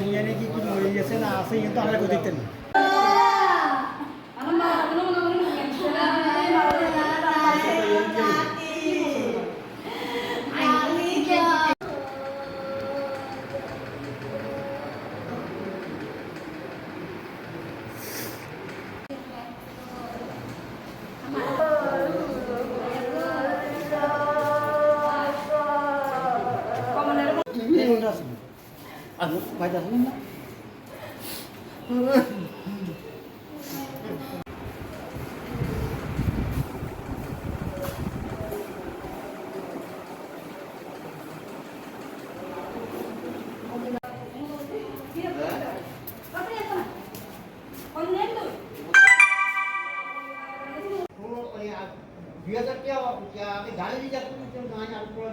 নিয়ে কি কি মরে গেছে না আছে কিন্তু আমরা কেউ দেখতেন না। এই কোনটা আছে আর কয়টা আছে না দুই হাজার টাকা আমি গাড়ি রিজার্ভ করতে গাড়ি আর পড়া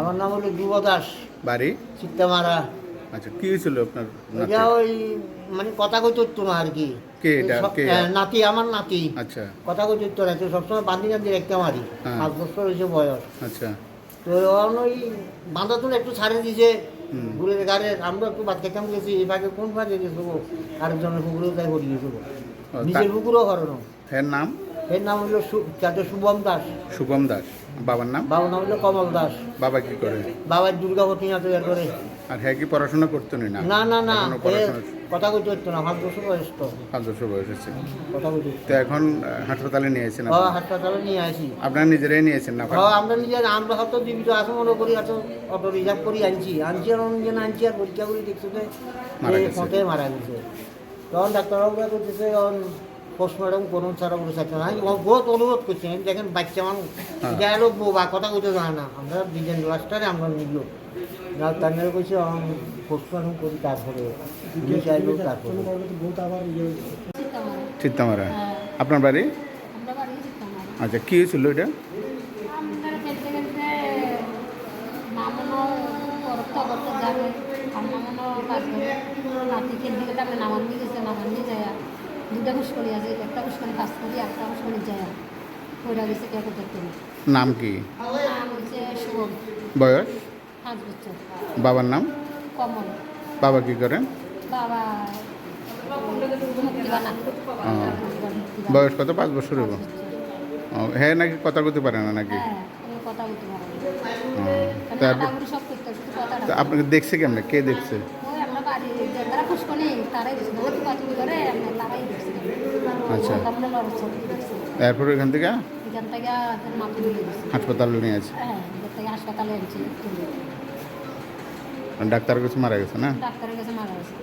আমার নাম হলো যুব দাস। বাড়ি? চিত্তামারা। আচ্ছা কি হয়েছিল আপনার এটা ওই মানে কথা কই তো না আর কি। কে এটা? কে? হ্যাঁ, নাতি আমার নাতি। আচ্ছা। কথা কই তো না তো সবসময় বান্ধি বান্ধি একটা মারি হ্যাঁ। পাঁচ বছর হয়েছে বয়স। আচ্ছা। তো এখন ওই বাঁধা তুলে একটু ছাড়ে দিয়েছে। হুম। ঘুরে গাড়ি আমরা একটু বাদ খেতাম গেছি এভাবে কোন ভাগে গেছো আরেকজনের পুকুরেও তাই করি নিজের পুকুরও হরানো এর নাম? এর নাম হলো যাতে শুভম দাস। শুভম দাস। বাবার নাম? বাবার নাম হলো কমল দাস। বাবা কি করে? বাবার দুর্গাবতী না তৈরি করে। আর হ্যাঁ কি পড়াশোনা করতো না না? না না কথা কইতে হতো না পাঁচ বছর বয়স তো পাঁচ বছর বয়স হচ্ছে। কথা কইতে তো এখন হাসপাতালে নিয়েছেন ও হাসপাতালে নিয়ে আসি আপনারা নিজেরাই নিয়েছেন না? ও আমরা নিজের আমরা হয়তো জীবিত আছে মনে করি হয়তো অটো রিজার্ভ করি আনছি। আনছি আর অন্য আনছি আর পরীক্ষা করে দেখছি যে মারা গেছে। মারা গেছে। তখন ডাক্তারবাবুরা করতেছে পোস্টমর্টম করুন সারা বলে চাইছে না আমি বহুত অনুরোধ করছি আমি দেখেন বাচ্চা মানুষ হ্যাঁ। এলো বোবা কথা কইতে জানে না। আমরা ডিজাইন ক্লাসটারে আমরা নিল। ডাক্তার নিয়ে কইছে পোস্টমর্টম করি তারপরে চাইলো তারপরে। চিত্তামারা। হ্যাঁ। আপনার বাড়ি? আচ্ছা কি হয়েছিল এটা? আমরা নামান নিয়ে গেছে নামান নিয়ে যায়। দুটা পুষ্করি আছে একটা পুষ্করি কাজ করি একটা পুষ্করি যায় ওইটা গেছে নাম কি? নাম হচ্ছে শুভম। বয়স? পাঁচ বছর। বাবার নাম? কমল। বাবা কি করেন বাবা বয়স কত? পাঁচ বছর হইব। ও, হ্যাঁ নাকি কথা বলতে পারে না নাকি? হ্যাঁ আপনাকে দেখছে কেমনে? কে দেখছে? আচ্ছা এরপর এখান থেকে হাসপাতালে নিয়ে আছে ডাক্তার কাছে মারা গেছে না ডাক্তারের কাছে মারা গেছে